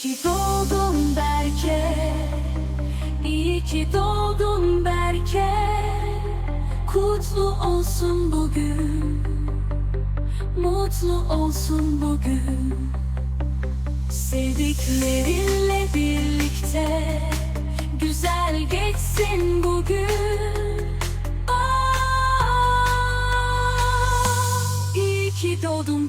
ki doğdun Berke. İyi ki doğdun Berke. Kutlu olsun bugün. Mutlu olsun bugün. Sevdiklerinle birlikte Güzel geçsin bugün. Aa, İyi ki doğdun